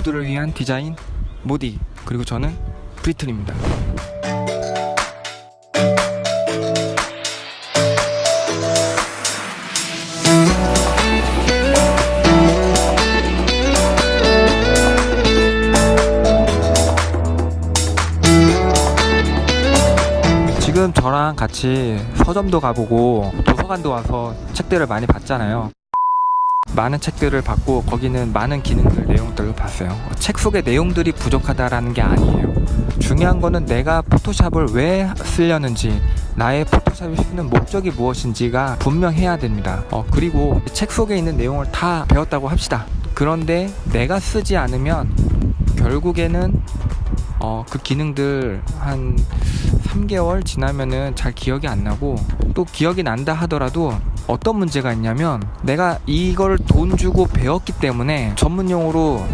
모두를 위한 디자인 모디 그리고 저는 브리틀입니다. 지금 저랑 같이 서점도 가보고 도서관도 와서 책들을 많이 봤잖아요. 많은 책들을 봤고 거기는 많은 기능들 내용들을 봤어요. 책 속의 내용들이 부족하다라는 게 아니에요. 중요한 거는 내가 포토샵을 왜 쓰려는지 나의 포토샵을 쓰는 목적이 무엇인지가 분명해야 됩니다. 어, 그리고 책 속에 있는 내용을 다 배웠다고 합시다. 그런데 내가 쓰지 않으면 결국에는 어, 그 기능들 한 3개월 지나면은 잘 기억이 안 나고 또 기억이 난다 하더라도 어떤 문제가 있냐면 내가 이걸 돈 주고 배웠기 때문에 전문 용어로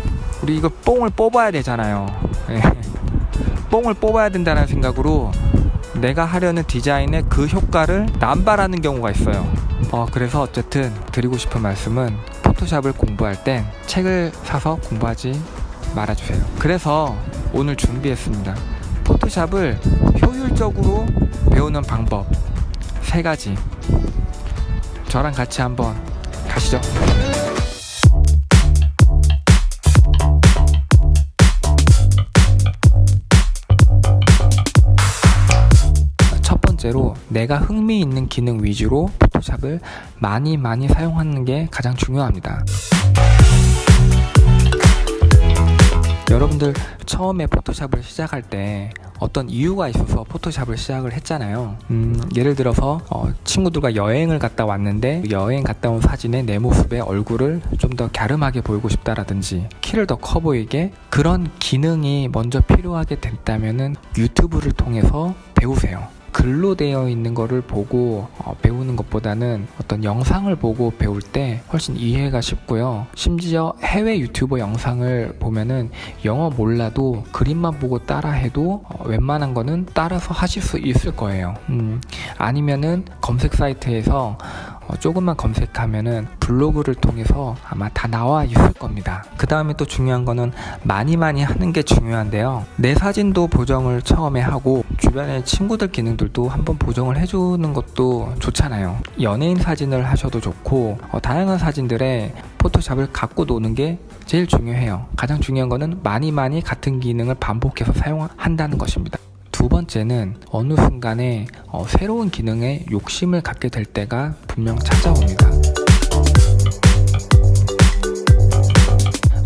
우리 이거 뽕을 뽑아야 되잖아요. 예. 뽕을 뽑아야 된다는 생각으로 내가 하려는 디자인의 그 효과를 남발하는 경우가 있어요. 어, 그래서 어쨌든 드리고 싶은 말씀은 포토샵을 공부할 땐 책을 사서 공부하지 말아주세요. 그래서 오늘 준비했습니다. 포토샵을 효율적으로 배우는 방법 세 가지. 저랑 같이 한번 가시죠. 첫 번째로 내가 흥미 있는 기능 위주로 포토샵을 많이 많이 사용하는 게 가장 중요합니다. 여러분들 처음에 포토샵을 시작할 때 어떤 이유가 있어서 포토샵을 시작을 했잖아요. 음, 예를 들어서 어, 친구들과 여행을 갔다 왔는데 여행 갔다 온 사진에 내 모습의 얼굴을 좀 더 갸름하게 보이고 싶다라든지 키를 더 커 보이게 그런 기능이 먼저 필요하게 됐다면은 유튜브를 통해서 배우세요. 글로 되어 있는 거를 보고 어, 배우는 것보다는 어떤 영상을 보고 배울 때 훨씬 이해가 쉽고요. 심지어 해외 유튜버 영상을 보면은 영어 몰라도 그림만 보고 따라해도 어, 웬만한 거는 따라서 하실 수 있을 거예요. 음, 아니면은 검색 사이트에서 어, 조금만 검색하면은 블로그를 통해서 아마 다 나와 있을 겁니다. 그 다음에 또 중요한 거는 많이 많이 하는 게 중요한데요. 내 사진도 보정을 처음에 하고 주변에 친구들 기능들도 한번 보정을 해주는 것도 좋잖아요. 연예인 사진을 하셔도 좋고 어, 다양한 사진들에 포토샵을 갖고 노는 게 제일 중요해요. 가장 중요한 거는 많이 많이 같은 기능을 반복해서 사용한다는 것입니다. 두 번째는 어느 순간에 어, 새로운 기능에 욕심을 갖게 될 때가 분명 찾아옵니다.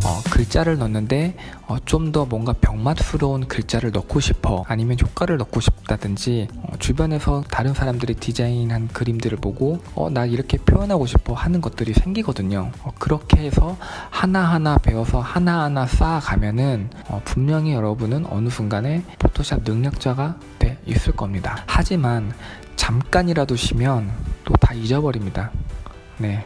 어, 글자를 넣는데 어, 좀 더 뭔가 병맛스러운 글자를 넣고 싶어 아니면 효과를 넣고 싶다든지 어, 주변에서 다른 사람들이 디자인한 그림들을 보고 어, 나 이렇게 표현하고 싶어 하는 것들이 생기거든요 어, 그렇게 해서 하나하나 배워서 하나하나 쌓아가면은 어, 분명히 여러분은 어느 순간에 포토샵 능력자가 돼 있을 겁니다 하지만 잠깐이라도 쉬면 또 다 잊어버립니다 네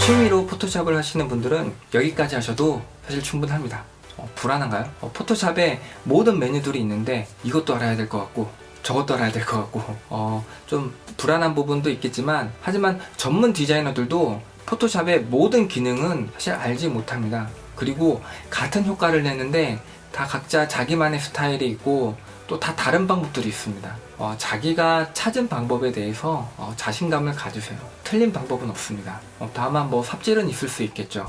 취미로 포토샵을 하시는 분들은 여기까지 하셔도 사실 충분합니다. 어, 불안한가요? 어, 포토샵에 모든 메뉴들이 있는데 이것도 알아야 될 것 같고 저것도 알아야 될 것 같고 어, 좀 불안한 부분도 있겠지만 하지만 전문 디자이너들도 포토샵의 모든 기능은 사실 알지 못합니다. 그리고 같은 효과를 내는데 다 각자 자기만의 스타일이 있고 또 다 다른 방법들이 있습니다. 어, 자기가 찾은 방법에 대해서 어, 자신감을 가지세요. 틀린 방법은 없습니다. 어, 다만 뭐 삽질은 있을 수 있겠죠.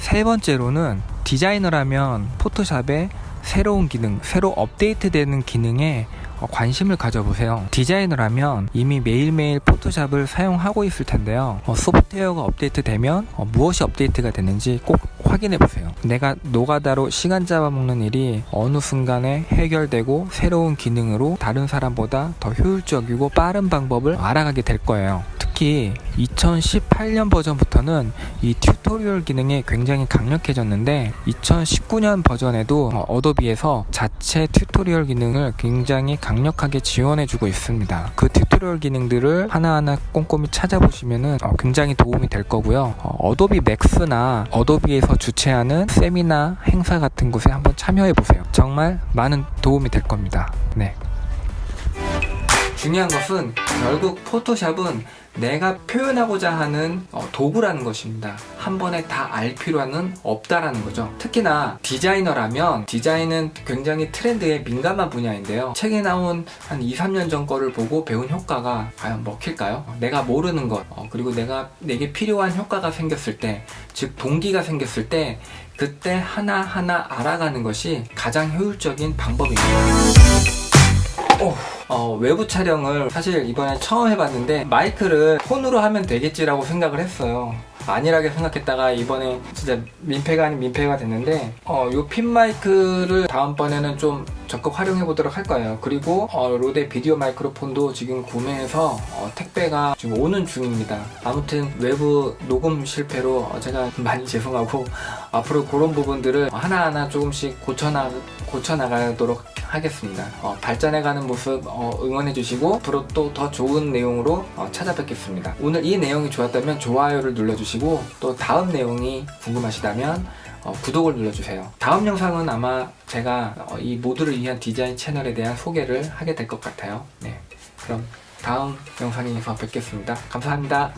세 번째로는 디자이너라면 포토샵에 새로운 기능, 새로 업데이트되는 기능에 어, 관심을 가져보세요. 디자이너라면 이미 매일매일 포토샵을 사용하고 있을 텐데요. 어, 소프트웨어가 업데이트되면 어, 무엇이 업데이트가 되는지 꼭 확인해 보세요. 내가 노가다로 시간 잡아먹는 일이 어느 순간에 해결되고 새로운 기능으로 다른 사람보다 더 효율적이고 빠른 방법을 알아가게 될 거예요. 특히 2018년 버전부터는 이 튜토리얼 기능이 굉장히 강력해졌는데 2019년 버전에도 어, 어도비에서 자체 튜토리얼 기능을 굉장히 강력하게 지원해주고 있습니다. 그 튜토리얼 기능들을 하나하나 꼼꼼히 찾아보시면은 어, 굉장히 도움이 될 거고요. 어, 어도비 맥스나 어도비에서 주최하는 세미나 행사 같은 곳에 한번 참여해 보세요. 정말 많은 도움이 될 겁니다. 네. 중요한 것은 결국 포토샵은 내가 표현하고자 하는 어, 도구라는 것입니다. 한 번에 다 알 필요는 없다라는 거죠. 특히나 디자이너라면 디자인은 굉장히 트렌드에 민감한 분야인데요. 책에 나온 한 2, 3년 전 거를 보고 배운 효과가 과연 먹힐까요? 내가 모르는 것, 어, 그리고 내가 내게 필요한 효과가 생겼을 때, 즉 동기가 생겼을 때 그때 하나하나 알아가는 것이 가장 효율적인 방법입니다. 오. 어, 외부 촬영을 사실 이번에 처음 해봤는데 마이크를 폰으로 하면 되겠지라고 생각을 했어요. 안일하게 생각했다가 이번에 진짜 민폐가 아닌 민폐가 됐는데 어, 요핀 마이크를 다음번에는 좀 적극 활용해 보도록 할 거예요. 그리고 어, 로데 비디오 마이크로폰도 지금 구매해서 어, 택배가 지금 오는 중입니다. 아무튼 외부 녹음 실패로 어, 제가 많이 죄송하고 앞으로 그런 부분들을 하나하나 조금씩 고쳐나 고쳐나가도록 하겠습니다. 어, 발전해가는 모습 어, 응원해주시고 앞으로 또 더 좋은 내용으로 어, 찾아뵙겠습니다. 오늘 이 내용이 좋았다면 좋아요를 눌러주시고 또 다음 내용이 궁금하시다면 어, 구독을 눌러주세요. 다음 영상은 아마 제가 어, 이 모두를 위한 디자인 채널에 대한 소개를 하게 될 것 같아요. 네, 그럼 다음 영상에서 뵙겠습니다. 감사합니다.